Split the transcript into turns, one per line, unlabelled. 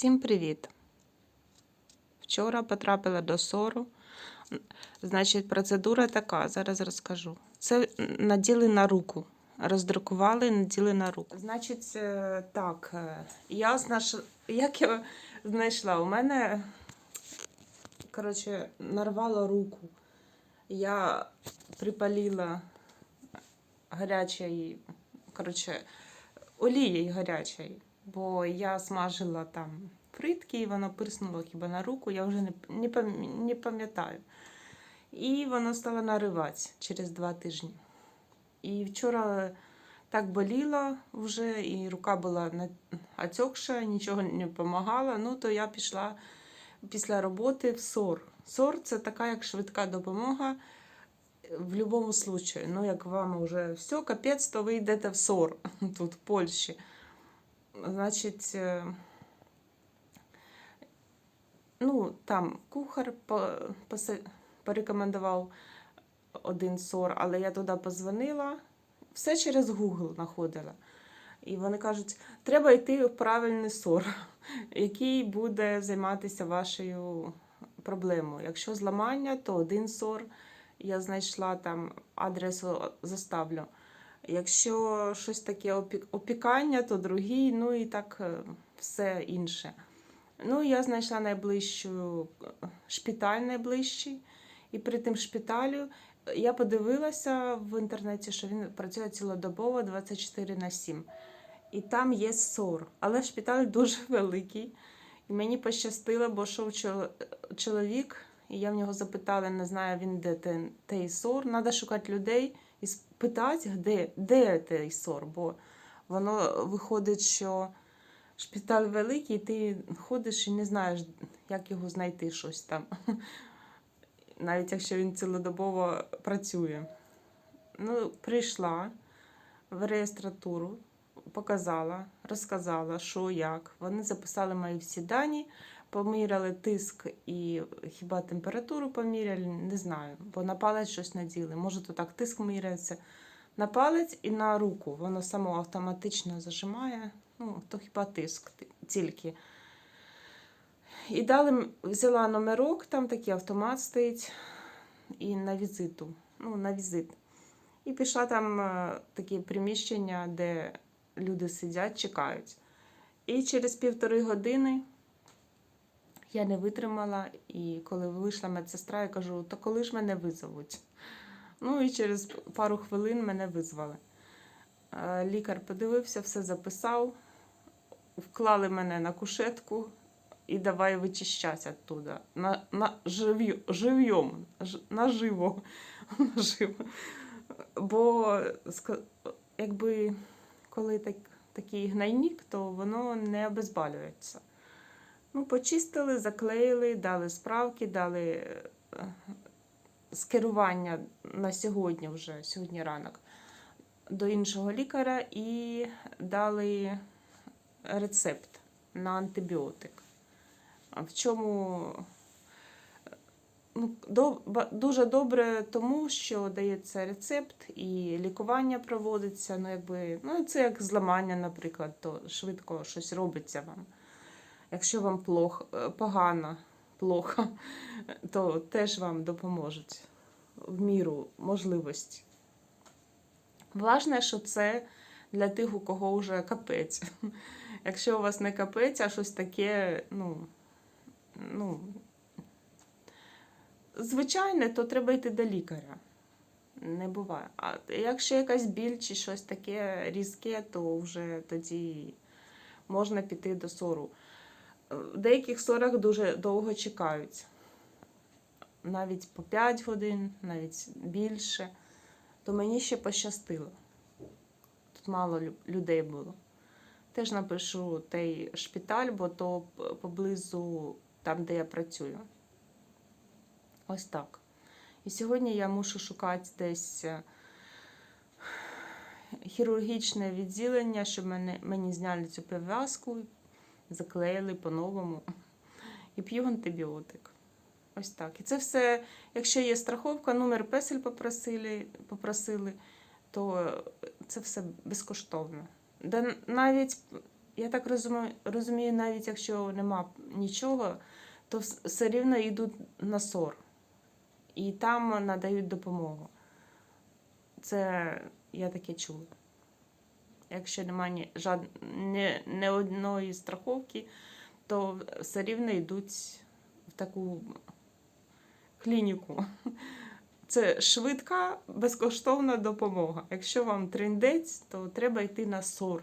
Всім привіт! Вчора потрапила до сору. Значить, процедура така, зараз розкажу. Це наділи на руку. Роздрукували, наділи на руку. Значить, е, так, е, я знаш... як я знайшла? У мене, коротше, нарвало руку. Я припалила гарячої, коротше, олією гарячої, бо я смажила там фритки, і воно пирснуло хіба на руку, я вже не, пам'ятаю. І воно стало нариватися через два тижні. І вчора так боліло вже, і рука була отекша, нічого не допомагало. Ну, то я пішла після роботи в СОР. СОР це така як швидка допомога в будь-якому випадку. Ну, як вам вже все, капець, то ви йдете в СОР тут, в Польщі. Значить, е, ну, там кухар порекомендував один СОР, але я туди позвонила, все через Google знаходила. І вони кажуть, треба йти в правильний СОР, який буде займатися вашою проблемою. Якщо зламання, то один СОР. Я знайшла там адресу заставлю. Якщо щось таке опікання, то другий, ну і так е, все інше. Ну, я знайшла найближчу е, шпиталь найближчий. І при тим шпиталю я подивилася в інтернеті, що він працює цілодобово 24 на 7. І там є СОР. Але шпиталь дуже великий. І мені пощастило, бо йшов чоловік, і я в нього запитала, не знаю він де той СОР. Треба шукати людей і спитати, де, де той СОР. Бо воно виходить, що шпиталь великий, і ти ходиш і не знаєш, як його знайти щось там. Навіть якщо він цілодобово працює. Ну, прийшла в реєстратуру, показала, розказала, що як. Вони записали мої всі дані, поміряли тиск і хіба температуру поміряли, не знаю, бо на палець щось наділи. Може, то так тиск міряється на палець і на руку. Воно само автоматично зажимає. Ну, то хіба тиск тільки. І дали, м- взяла номерок, там такий автомат стоїть, і на візиту. Ну, на візит. І пішла там е, таке приміщення, де люди сидять, чекають. І через півтори години я не витримала, і коли вийшла медсестра, я кажу, то коли ж мене визовуть? Ну і через пару хвилин мене визвали. Е, Лікар подивився, все записав, вклали мене на кушетку і давай вичищатися оттуда. На, на жив'ю, жив'єм, ж- наживо. наживо. Бо якби коли так, такий гнойник, то воно не обезболюється. Ну, почистили, заклеїли, дали справки, дали е, скерування на сьогодні вже, сьогодні ранок, до іншого лікаря і дали рецепт на антибіотик. В чому ну, дуже добре тому, що дається рецепт і лікування проводиться. Ну, якби, ну, це як зламання, наприклад, то швидко щось робиться вам. Якщо вам плохо, е, погано, плохо, то теж вам допоможуть в міру можливості. Важне, що це для тих, у кого вже капець. Якщо у вас не капець, а щось таке, ну, ну, звичайне, то треба йти до лікаря. Не буває. А якщо якась біль чи щось таке різке, то вже тоді можна піти до сору. В деяких сорах дуже довго чекають. Навіть по 5 годин, навіть більше. То мені ще пощастило. Тут мало людей було. Теж напишу той шпиталь, бо то поблизу там, де я працюю. Ось так. І сьогодні я мушу шукати десь е, хірургічне відділення, щоб мене, мені зняли цю пов'язку, заклеїли по-новому. І п'ю антибіотик. Ось так. І це все, якщо є страховка, номер песель попросили, попросили то це все безкоштовно. Да навіть я так розумію, навіть якщо нема нічого, то все рівно йдуть на СОР. І там надають допомогу. Це я таке чула. Якщо немає жад... ні, ні одної страховки, то все рівно йдуть в таку клініку. Це швидка, безкоштовна допомога. Якщо вам триндець, то треба йти на СОР.